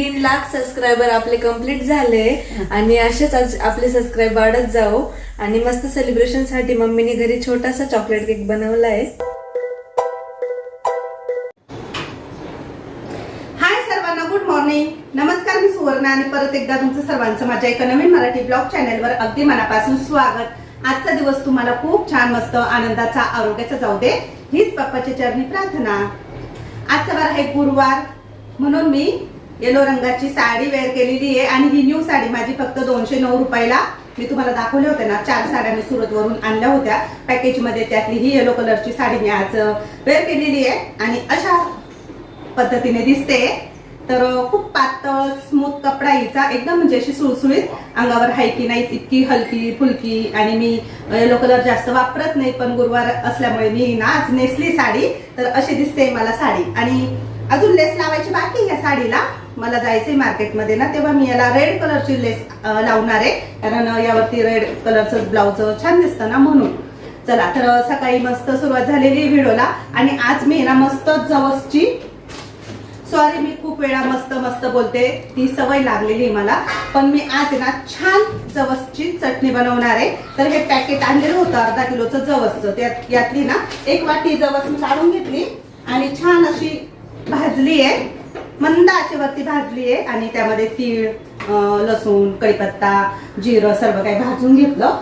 तीन लाख सबस्क्रायबर आपले कंप्लीट झाले आणि असेच आपले सबस्क्राईब वाढत जाओ आणि मस्त सेलिब्रेशनसाठी मम्मीने घरी छोटासा चॉकलेट केक बनवलाय. हाय सर्वांना गुड मॉर्निंग नमस्कार मी सुवर्ण आणि परत एकदा तुमचं सर्वांचं माझ्या एका नवीन मराठी ब्लॉग चॅनलवर अगदी मनापासून स्वागत. आजचा दिवस तुम्हाला खूप छान मस्त आनंदाचा आरोग्याचा जाऊ दे हीच बाप्पाच्या चरणी प्रार्थना. आजचा वार आहे गुरुवार. म्हणून मी येलो रंगाची साडी वेअर केलेली आहे आणि ही न्यू साडी माझी फक्त दोनशे नऊ रुपयाला. मी तुम्हाला दाखवले होते ना चार साड्या मी सुरत वरून आणल्या होत्या. पॅकेजमध्ये त्यातली ही येलो कलरची साडी मी आज वेअर केलेली आहे. आणि अशा पद्धतीने दिसते. तर खूप पातळ स्मूथ कपडा हिचा एकदम म्हणजे अशी सुळसुळीत अंगावर हाय की नाही इतकी हलकी फुलकी. आणि मी येलो कलर जास्त वापरत नाही पण गुरुवार असल्यामुळे मी ना आज नेसली साडी. तर अशी दिसते मला साडी. आणि अजून लेस लावायची बाकी या साडीला. मला जायचंय मार्केटमध्ये ना तेव्हा मी याला रेड कलरची लेस लावणार आहे. कारण यावरती रेड कलरचं ब्लाऊज छान दिसतं ना म्हणून. चला तर सकाळी मस्त सुरुवात झालेली व्हिडिओला. आणि आज मी ना मस्त जवसची सॉरी मी खूप वेळा मस्त मस्त बोलते. ती सवय लागलेली आहे मला. पण मी आज ना छान जवसची चटणी बनवणार आहे. तर हे पॅकेट आणलेलं होतं अर्धा किलोचं जवसचं. त्यात यातली ना एक वाटी जवस मी काढून घेतली. आणि छान अशी भाजली आहे. मंद आचेवरती भाजली आहे आणि त्यामध्ये तीळ लसूण कढीपत्ता जिरं सर्व काही भाजून घेतलं.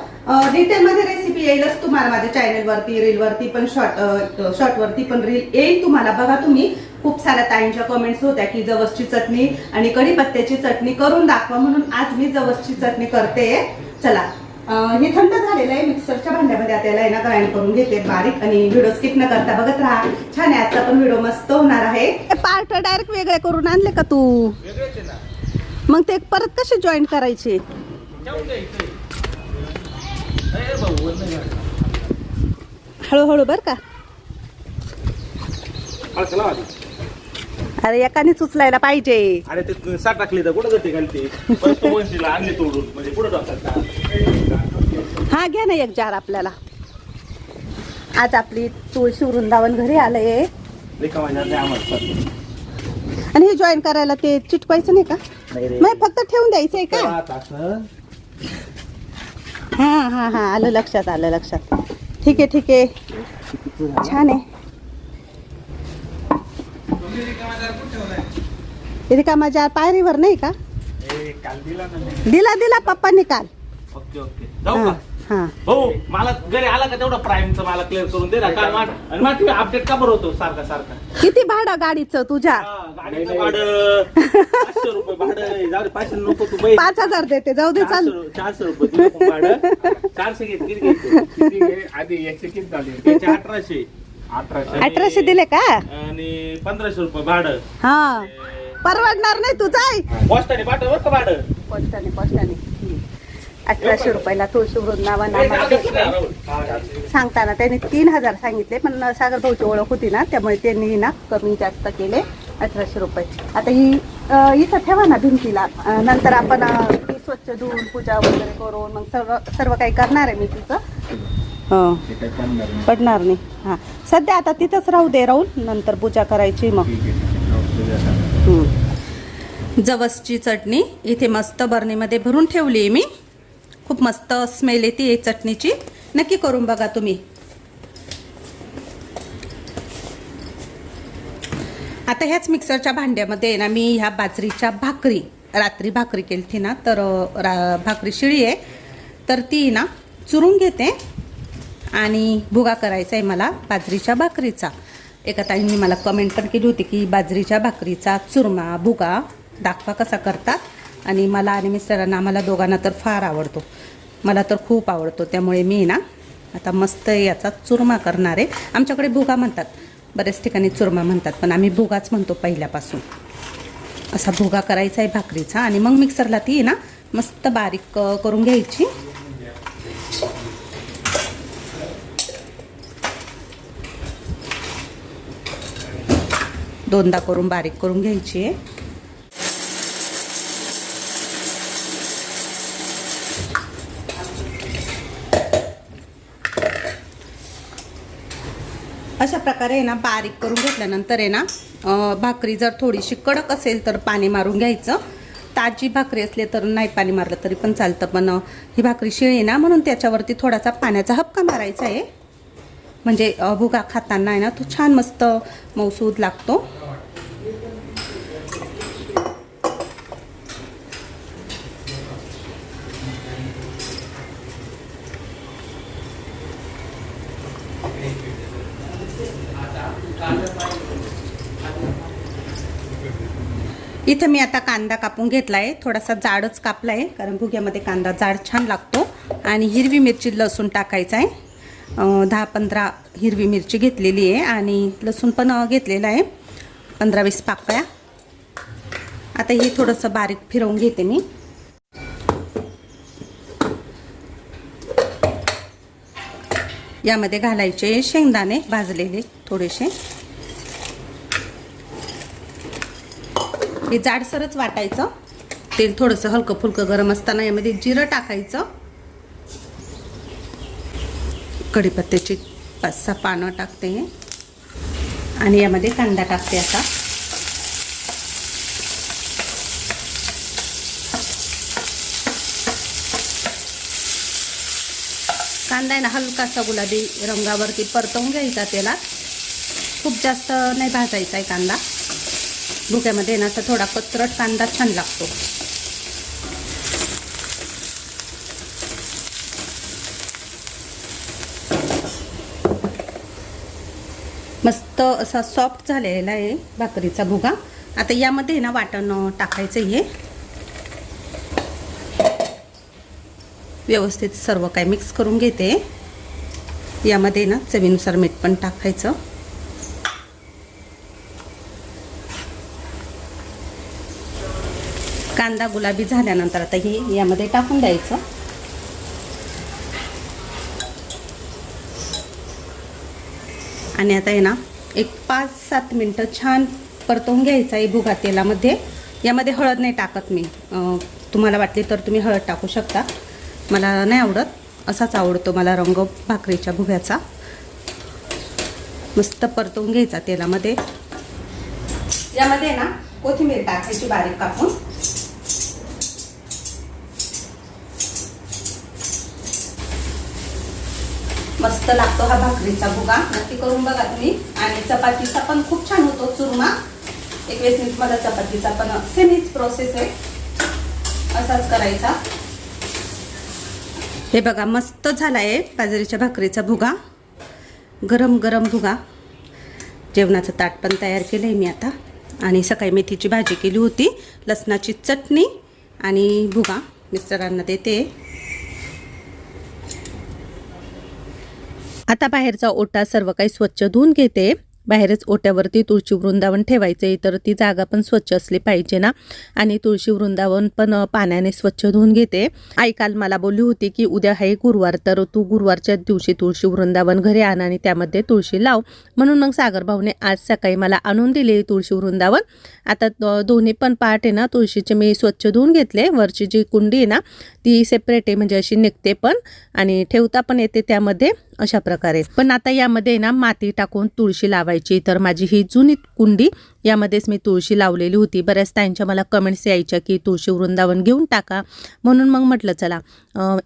डिटेलमध्ये रेसिपी येईलच तुम्हाला माझ्या चॅनलवरती रीलवरती रील वरती पण शॉर्ट शॉर्टवरती पण रील येईल तुम्हाला. बघा तुम्ही खूप साऱ्या ताईंच्या कमेंट्स होत्या की जवसची चटणी आणि कढीपत्त्याची चटणी करून दाखवा म्हणून आज मी जवसची चटणी करते. चला. हे थंड झालेलं आहे. मिक्सरच्या भांड्यामध्ये आता याला ग्राइंड करून घेते. बारीक आणि व्हिडिओ स्किप न करता बघत राहा. छान आहे. आजचा पण व्हिडिओ मस्त होणार आहे. पार्ट डायरेक्ट वेगळे करून आणले का तू? मग ते परत कसे जॉईन करायचे? हळूहळू बर का? अरे एकानेच उचलायला पाहिजे. अरे ते साठ टाकली तर कुठं जाते घालते वंशीला आणली तोडून. म्हणजे कुठं टाकतात हा घ्या ना एक जार आपल्याला. आज आपली तुळशी वृंदावन घरी आलंय. आणि हे जॉईन करायला ते चिटकवायचं नाही का? नाही फक्त ठेवून द्यायचंय का? हा हा हा. आलं लक्षात आलं लक्षात. ठीक आहे ठीक आहे. छान आहे. रिकामा जार पायरीवर नाही का? दिला. दिला दिला पप्पांनी काल. Okay okay. जाऊ हा का? हा हो. मला घरी आला का तेवढा प्राईमचं मला क्लिअर करून दे ना काल मा- आणि मग तुम्ही अपडेट का बरं होतो? सारखा सारखा. किती भाडं गाडीचं तुझ्या? हा, गाडीचं भाडं. पाचशे रुपये भाडं जाऊ दे पाचशे नको तू बाई पाच हजार देते जाऊ दे चाल. चारशे रु- चारशे रुपये तुला पण भाडं. चारशे घेत किती? आधी याचे किती झाले? त्याचे अठराशे. अठराशे दिले का? आणि पंधराशे रुपये भाडं. हा. परवडणार नाही तुझा? पोस्टाने पाठव बरं का भाडं. पोस्टाने पोस्टाने. अठराशे रुपयाला तुळशी वृंदावन. सांगताना त्यांनी तीन हजार सांगितले पण सागर भाऊची ओळख होती ना त्यामुळे त्यांनी ना कमी जास्त केले अठराशे रुपये. आता ही इथं ठेवा ना भिंतीला. नंतर आपण स्वच्छ धुवून पूजा वगैरे करून मग सर्व सर्व काही करणार आहे मी तिचं. हं. ते काही पडणार नाही. पडणार नाही. हां. सध्या आता तिथंच राहू दे राहून नंतर पूजा करायची मग. ठीक आहे. हो. जवसची चटणी इथे मस्त बरणीमध्ये भरून ठेवली आहे मी. खूप मस्त स्मेल येते चटणीची. नक्की करून बघा तुम्ही. आता ह्याच मिक्सरच्या भांड्यामध्ये ना मी ह्या बाजरीच्या भाकरी रात्री भाकरी केली थी ना तर अ, रा भाकरी शिळी आहे. तर ती ना चुरून घेते. आणि भुगा करायचा आहे मला बाजरीच्या भाकरीचा. एका ताईंनी मला कमेंट पण केली होती की बाजरीच्या भाकरीचा चुरमा भुगा दाखवा कसा करतात. आणि मला आणि मिस्टरांना आम्हाला दोघांना तर फार आवडतो. मला तर खूप आवडतो. त्यामुळे मी ना आता मस्त याचा चुरमा करणार. आहे आमच्याकडे भुगा म्हणतात. बऱ्याच ठिकाणी चुरमा म्हणतात पण आम्ही भुगाच म्हणतो पहिल्यापासून. असा भुगा करायचा आहे भाकरीचा आणि मग मिक्सरला ती ना मस्त बारीक करून घ्यायची. दोनदा करून बारीक करून घ्यायची. आहे अशा प्रकारे आहे ना बारीक करून घेतल्यानंतर आहे ना भाकरी जर थोडीशी कडक असेल तर पाणी मारून घ्यायचं. ताजी भाकरी असली तर नाही पाणी मारलं तरी पण चालतं. पण ही भाकरी शिळी आहे ना म्हणून त्याच्यावरती थोडासा पाण्याचा हपका मारायचा आहे. म्हणजे भुगा खाताना आहे ना तो छान मस्त मौसूद लागतो. इथं मी आता कांदा कापून घेतला आहे थोडासा जाडच कापला आहे कारण भुग्यामध्ये कांदा जाड छान लागतो. आणि हिरवी मिरची लसूण टाकायचा आहे. दहा पंधरा हिरवी मिरची घेतलेली आहे आणि लसूण पण घेतलेला घेतलेलं आहे. पंधरा वीस पाकळ्या. आता हे थोडंसं बारीक फिरवून घेते मी. यामध्ये घालायचे शेंगदाणे भाजलेले थोडेसे. हे जाडसरच वाटायचं. तेल थोडंसं हलकं फुलकं गरम असताना यामध्ये जिरं टाकायचं. कढीपत्त्याची पाच सहा पानं टाकते आणि यामध्ये कांदा टाकते आता. कांदा आहे ना हलकासा गुलाबी रंगावरती परतवून घ्यायचा त्याला. खूप जास्त नाही भाजायचा आहे कांदा. भुक्यामध्ये ना असा थोडा कचरट कांदा छान लागतो. मस्त असा सॉफ्ट झालेला आहे भाकरीचा भुगा. आता यामध्ये ना वाटण टाकायचं आहे व्यवस्थित सर्व काय मिक्स करून घेते. यामध्ये ना चवीनुसार मीठ पण टाकायचं. कांदा गुलाबी झाल्यानंतर आता हे यामध्ये टाकून द्यायचं. आणि आता आहे ना एक पाच सात मिनटं छान परतवून घ्यायचा आहे भुगा तेलामध्ये. यामध्ये हळद नाही टाकत मी. तुम्हाला वाटली तर तुम्ही हळद टाकू शकता. मला नाही आवडत. असाच आवडतो मला रंग भाकरीच्या भुग्याचा. मस्त परतवून घ्यायचा तेलामध्ये. यामध्ये ना कोथिंबीर टाकायची बारीक कापून. मस्त लागतो हा भाकरीचा भुगा. नक्की करून बघा तुम्ही. आणि चपातीचा पण खूप छान होतो चुरमा. एक वेळेस मी तुम्हाला चपातीचा पण सेम हीच प्रोसेस आहे. असाच करायचा. हे बघा मस्त झाला आहे बाजरीच्या भाकरीचा भुगा. गरम गरम भुगा. जेवणाचं ताट पण तयार केलं आहे मी आता. आणि सकाळी मेथीची भाजी केली होती. लसणाची चटणी आणि भुगा. मिस्टरांना देते. आता बाहेरचा ओटा सर्व काही स्वच्छ धुवून घेते. बाहेरच ओट्यावरती तुळशी वृंदावन ठेवायचं तर ती जागा पण स्वच्छ असली पाहिजे ना. आणि तुळशी वृंदावन पण पाण्याने स्वच्छ धुवून घेते. आई काल मला बोलली होती की उद्या आहे गुरुवार तर तू गुरुवारच्या दिवशी तुळशी वृंदावन घरी आण आणि त्यामध्ये तुळशी लाव. म्हणून मग सागर भाऊने आज सकाळी मला आणून दिले तुळशी वृंदावन. आता दोन्ही पण पार्ट आहे ना तुळशीचे मी स्वच्छ धुवून घेतले. वरची जी कुंडी आहे ना ती सेपरेट आहे म्हणजे अशी निघते पण आणि ठेवता पण येते त्यामध्ये अशा प्रकारे. पण आता यामध्ये ना माती टाकून तुळशी लावायची. तर माझी ही जुनी कुंडी यामध्येच मी तुळशी लावलेली होती. बऱ्याच त्यांच्या मला कमेंट्स यायच्या की तुळशी वृंदावन घेऊन टाका. म्हणून मग म्हटलं चला.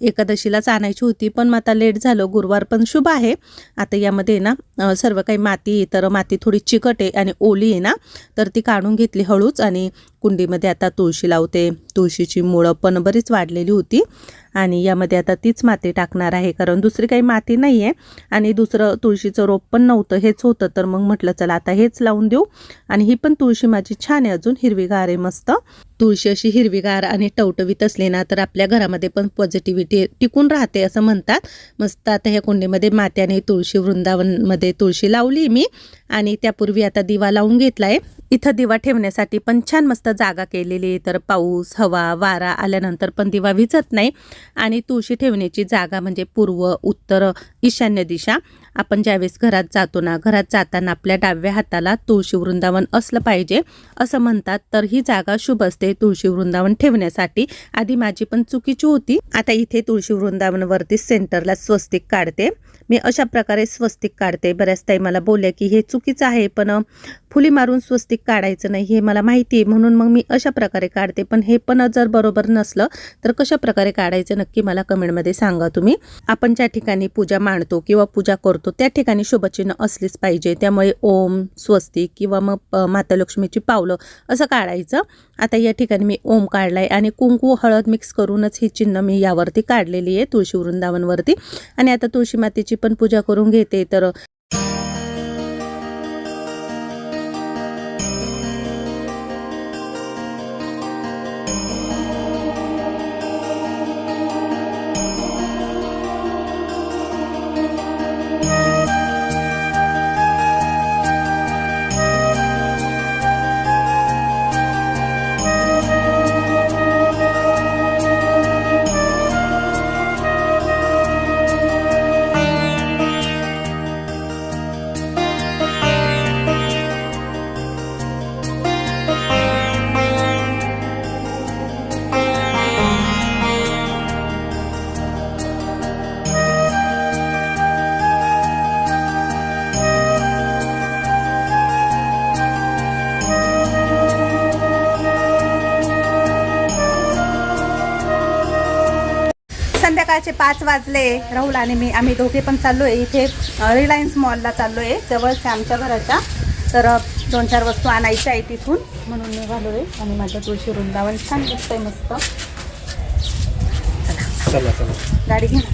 एकादशीलाच आणायची होती पण मग आता लेट झालं. गुरुवार पण शुभ आहे. आता यामध्ये ना सर्व काही माती आहे तर माती थोडी चिकट आहे आणि ओली आहे ना तर ती काढून घेतली हळूच आणि कुंडीमध्ये आता तुळशी लावते. तुळशीची मुळं पण बरीच वाढलेली होती. आणि यामध्ये आता तीच माती टाकणार आहे कारण दुसरी काही माती नाही आहे आणि दुसरं तुळशीचं रोप पण नव्हतं हेच होतं. तर मग म्हटलं चला आता हेच लावून देऊ. आणि ही पण तुळशी माझी छान आहे अजून हिरवीगार आहे मस्त. तुळशी अशी हिरवीगार आणि टवटवीत असली ना तर आपल्या घरामध्ये पण पॉझिटिव्हिटी टिकून राहते असं म्हणतात. मस्त आता ह्या कुंडीमध्ये मात्याने तुळशी वृंदावनमध्ये तुळशी लावली मी. आणि त्यापूर्वी आता दिवा लावून घेतला आहे इथं दिवा ठेवण्यासाठी पण छान मस्त जागा केलेली तर पाऊस हवा वारा आल्यानंतर पण दिवा विझत नाही. आणि तुळशी ठेवण्याची जागा म्हणजे पूर्व उत्तर ईशान्य दिशा. आपण ज्यावेळेस घरात जातो ना घरात जाताना आपल्या डाव्या हाताला तुळशी वृंदावन असलं पाहिजे असं म्हणतात. तर ही जागा शुभ असते तुळशी वृंदावन ठेवण्यासाठी. आधी माझी पण चुकीची होती. आता इथे तुळशी वृंदावनवरती सेंटरला स्वस्तिक काढते. मी अशा प्रकारे स्वस्तिक काढते. बऱ्याच ताई मला बोलल्या की हे चुकीचं आहे पण फुली मारून स्वस्तिक काढायचं नाही हे मला माहिती आहे. म्हणून मग मी अशा प्रकारे काढते. पण हे पण जर बरोबर नसलं तर कशा प्रकारे काढायचं नक्की मला कमेंटमध्ये सांगा तुम्ही. आपण ज्या ठिकाणी पूजा मांडतो किंवा पूजा करतो त्या ठिकाणी शुभचिन्ह असलीच पाहिजे. त्यामुळे ओम स्वस्तिक किंवा मग माता लक्ष्मीची पावलं असं काढायचं. आता या ठिकाणी मी ओम काढलाय आणि कुंकू हळद मिक्स करूनच ही चिन्ह मी यावरती काढलेली आहे तुळशी वृंदावनवरती. आणि आता तुळशी मातेची पण पूजा करून घेते. तर संध्याकाळचे पाच वाजले. राहुल आणि मी आम्ही दोघे पण चाललो आहे इथे रिलायन्स मॉलला चाललो आहे जवळच आमच्या घराच्या. तर दोन चार वस्तू आणायच्या आहे तिथून म्हणून निघालो आहे आणि माझ्या तुळशी वृंदावन छान दिसतंय मस्त. चला गाडी घे ना.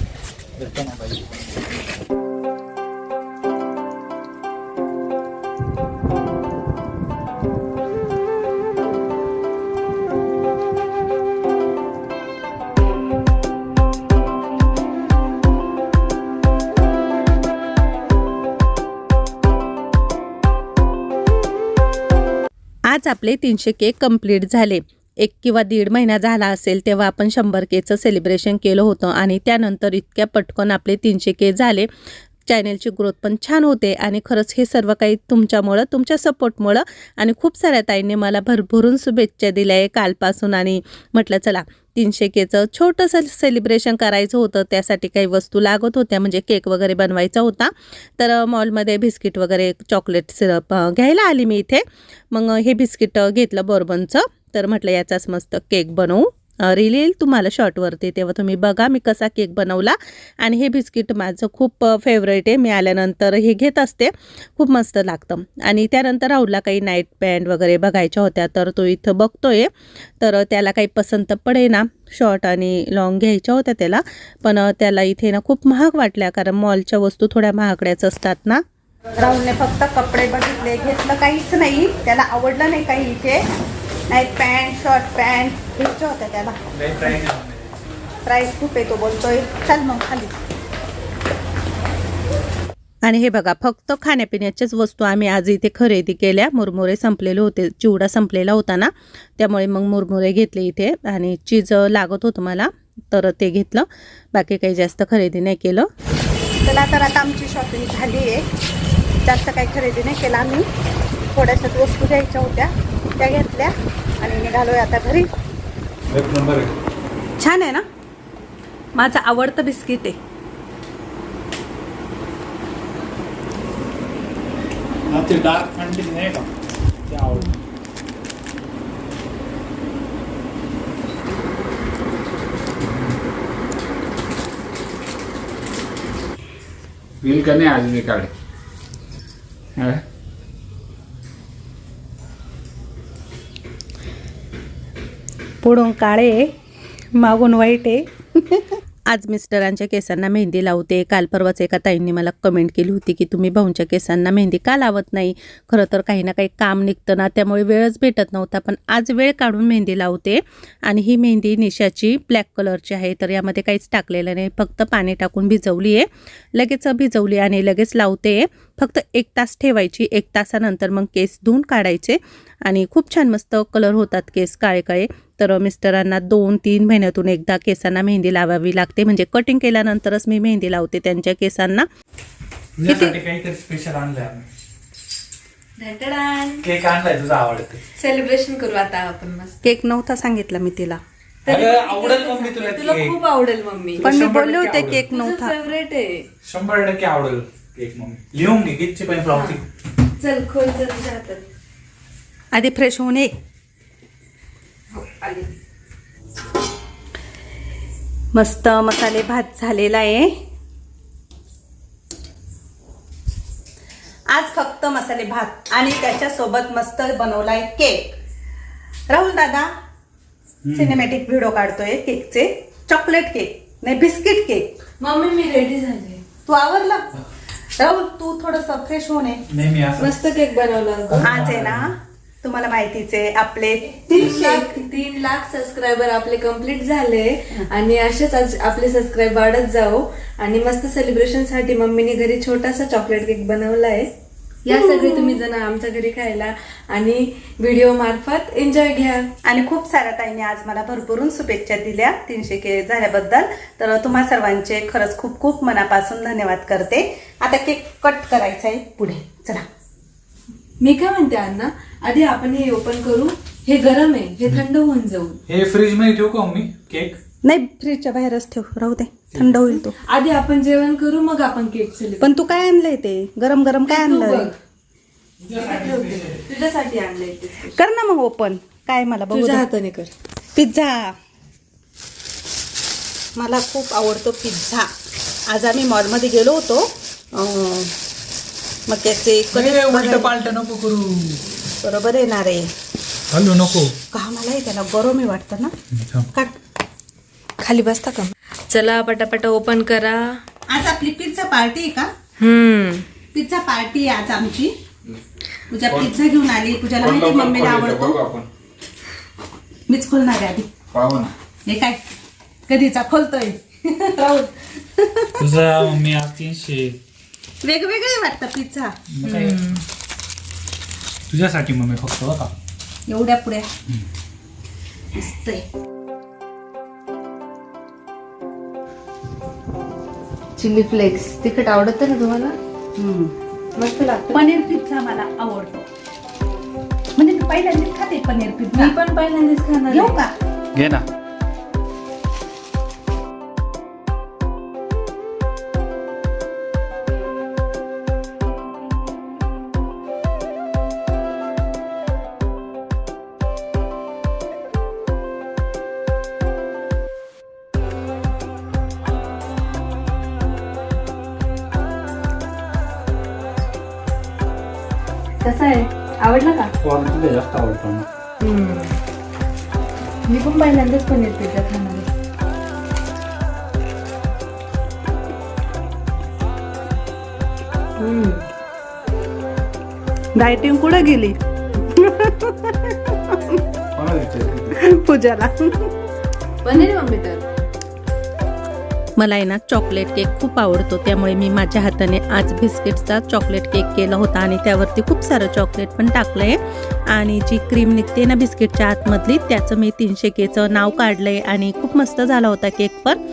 आज आपले तीनशे केक कंप्लीट झाले. एक किंवा दीड महिना झाला असेल तेव्हा आपण शंभर केचं सेलिब्रेशन केलं होतं आणि त्यानंतर इतक्या पटकन आपले तीनशे के झाले. चॅनेलची ग्रोथ पण छान होते आणि खरंच हे सर्व काही तुमच्यामुळं तुमच्या सपोर्टमुळं आणि खूप साऱ्या ताईंनी मला भरभरून शुभेच्छा दिल्या आहे कालपासून आणि म्हटलं चला तीनशे केचं छोटंसं सेलिब्रेशन करायचं होतं त्यासाठी काही वस्तू लागत होत्या म्हणजे केक वगैरे बनवायचा होता. तर मॉलमध्ये बिस्किट वगैरे चॉकलेट सिरप घ्यायला आली मी इथे. मग हे बिस्किट घेतलं बोर्बनचं. तर म्हटलं याचाच मस्त केक बनवू. रील येईल तुम्हाला शॉर्टवरती तेव्हा तुम्ही बघा मी कसा केक बनवला. आणि हे बिस्किट माझं खूप फेवरेट आहे. मी आल्यानंतर हे घेत असते. खूप मस्त लागतं. आणि त्यानंतर राहुलला काही नाईट पॅन्ट वगैरे बघायच्या होत्या तर तो इथं बघतोय. तर त्याला काही पसंत पडे ना शॉर्ट आणि लॉंग घ्यायच्या होत्या त्याला. पण त्याला इथे ना खूप महाग वाटल्या कारण मॉलच्या वस्तू थोड्या महागड्याच असतात ना. राहुलने फक्त कपडे बघितले घेतलं काहीच नाही. त्याला आवडलं नाही काही इथे. नाईट पॅन्ट शॉर्ट पॅन्ट घ्यायच्या होत्या त्याला. प्राईस खूप आहे तो बोलतोय. चल मग खाली. आणि हे बघा फक्त खाण्यापिण्याच्याच वस्तू आम्ही आज इथे खरेदी केल्या. मुरमुरे संपलेले होते. चिवडा संपलेला होता ना त्यामुळे मग मुरमुरे घेतले इथे. आणि चीज लागत होतं मला तर ते घेतलं. बाकी काही जास्त खरेदी नाही केलं. चला तर आता आमची शॉपिंग झाली आहे. जास्त काही खरेदी नाही केला आम्ही. थोड्याशाच वस्तू घ्यायच्या होत्या. त्या घेतल्या आणि निघालोय आता घरी. एक नंबर आहे. छान आहे ना? माझं आवडतं बिस्किट आहे. ते डार्क थंडी नाही का? ते आवडतं. बिल का नाही आज मी काढे. हा? पुढून काळे मागून वाईट. आहे आज मिस्टरांच्या केसांना मेहंदी लावते. काल परवाच एका ताईंनी मला कमेंट केली होती की तुम्ही भाऊंच्या केसांना मेहंदी का लावत नाही? खरं तर काही ना काही काम निघतं ना त्यामुळे वेळच भेटत नव्हता पण आज वेळ काढून मेहंदी लावते आणि ही मेहंदी निशाची ब्लॅक कलरची आहे तर यामध्ये काहीच टाकलेलं नाही. फक्त पाणी टाकून भिजवली आहे लगेच भिजवली आणि लगेच लावते. फक्त एक तास ठेवायची. एक तासानंतर मग केस धुवून काढायचे आणि खूप छान मस्त कलर होतात केस काळे काळे तर मिस्टरांना दोन तीन महिन्यातून एकदा केसांना मेहंदी लावावी लागते. म्हणजे कटिंग केल्यानंतरच मी मेहंदी लावते त्यांच्या केसांना. स्पेशल केक आणलाय तुझा आवडते. सेलिब्रेशन करू आता आपण मस्त. केक नव्हता सांगितलं मी तिला. आवडेल मम्मी तुला तुला केक. खूप आवडेल मम्मी. पण मी बोलले होते. केक नव्हता. फेवरेट आहे. शंभर टक्के आवडेल केक मम्मी. लिहून घे केकची पण पावती चल खोल चल आधी फ्रेश होऊन ये. आली. मस्त मसाले भात झालेला आहे. आज फक्त मसाले भात आणि त्याच्यासोबत मस्त बनवलाय केक. राहुल दादा सिनेमॅटिक व्हिडिओ काढतोय केकचे. चॉकलेट केक नाही बिस्किट केक मम्मी मी रेडी झाले. तू आवडला राहुल तू थोडस फ्रेश होऊन ये. नेहमी असं मस्त केक बनवला. आज आहे ना तुम्हाला माहितीच आहे आपले तीन लाख तीन लाख सबस्क्रायबर आपले कंप्लीट झाले. आणि असेच आपले सबस्क्राईब वाढत जाओ आणि मस्त सेलिब्रेशनसाठी मम्मीने घरी छोटासा चॉकलेट केक बनवलाय. या सगळे तुम्ही जण आमच्या घरी खायला. आणि व्हिडिओ मार्फत एन्जॉय घ्या. आणि खूप साऱ्या ताईने आज मला भरभरून शुभेच्छा दिल्या. तीनशे के झाल्याबद्दल. तर तुम्हा सर्वांचे खरंच खूप खूप मनापासून धन्यवाद करते. आता केक कट करायचा आहे पुढे. चला. मी काय म्हणते अण्णा? आधी आपण हे ओपन करू. हे गरम आहे. हे थंड होऊन जाऊ हे फ्रीजमध्ये ठेवू का मम्मी? केक नाही फ्रीजच्या बाहेरच ठेव. राहू दे. थंड होईल तो. आधी आपण जेवण करू मग आपण केक पण तू काय आणलंय ते? गरम गरम काय आणलंय? तुझ्यासाठी आणलंय ते. कर ना मग ओपन काय मला बघू तुझ्या दे. हाताने कर. पिझ्झा मला खूप आवडतो पिझ्झा आज आम्ही मॉलमध्ये गेलो होतो. अं, मग त्याचे उलट पालट नको करू. बरोबर येणार आहे हॅलो नको. का मला हे त्याला गरमही वाटतं ना? काट खाली बसता का? चला पटापट ओपन करा. आज आपली पिझ्झा पार्टी आहे का? हम्म. पिझ्झा पार्टी आहे आज आमची. पूजा पिझ्झा घेऊन आली. पूजाला माहिती मम्मीला आवडतो. मीच खोलणार आहे आधी. हे काय? कधीचा? खोलतोय. राहुल. तुझा मम्मी आज तीनशे वेगवेगळे वाटतं पिझ्झा मग काय? तुझ्यासाठी मम्मी फक्त हो का एवढ्या पुढे मस्त आहे चिली फ्लेक्स. तिखट आवडत ना तुम्हाला. मस्त लागतं. पनीर पिझ्झा मला आवडतो. म्हणजे मी पहिल्यांदाच खाते पनीर पिझ्झा मी पण पहिल्यांदाच खाणार घेऊ आहे. का? घे ना. कसं आहे? आवडलं का? जास्त आवडतो ना. मी पण पहिल्यांदाच पनीर पिझ्झा खाणार. आहे. हम्म. डायटिंग कुठं गेली? कोणाला विचारते? पूजाला. पनीर मम्मी तर. मला आहे ना चॉकलेट केक खूप आवडतो. त्यामुळे मी माझ्या हाताने आज बिस्किटचा चॉकलेट केक केला होता आणि त्यावरती खूप सारं चॉकलेट पण टाकलं आहे आणि जी क्रीम निघते ना बिस्किटच्या आतमधली त्याचं मी तीनशे केचं नाव काढलं आहे आणि खूप मस्त झाला होता केक पण.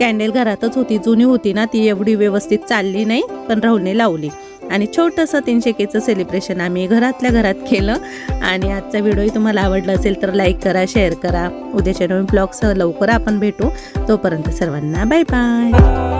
कॅन्डल घरातच होती जुनी होती ना ती एवढी व्यवस्थित चालली नाही पण राहुलने लावली. आणि छोटंसं तीनशे केचं सेलिब्रेशन आम्ही घरातल्या घरात केलं. आणि आजचा व्हिडिओही तुम्हाला आवडला असेल तर लाईक करा शेअर करा. उद्याच्या नवीन ब्लॉगसह लवकर आपण भेटू. तोपर्यंत सर्वांना बाय बाय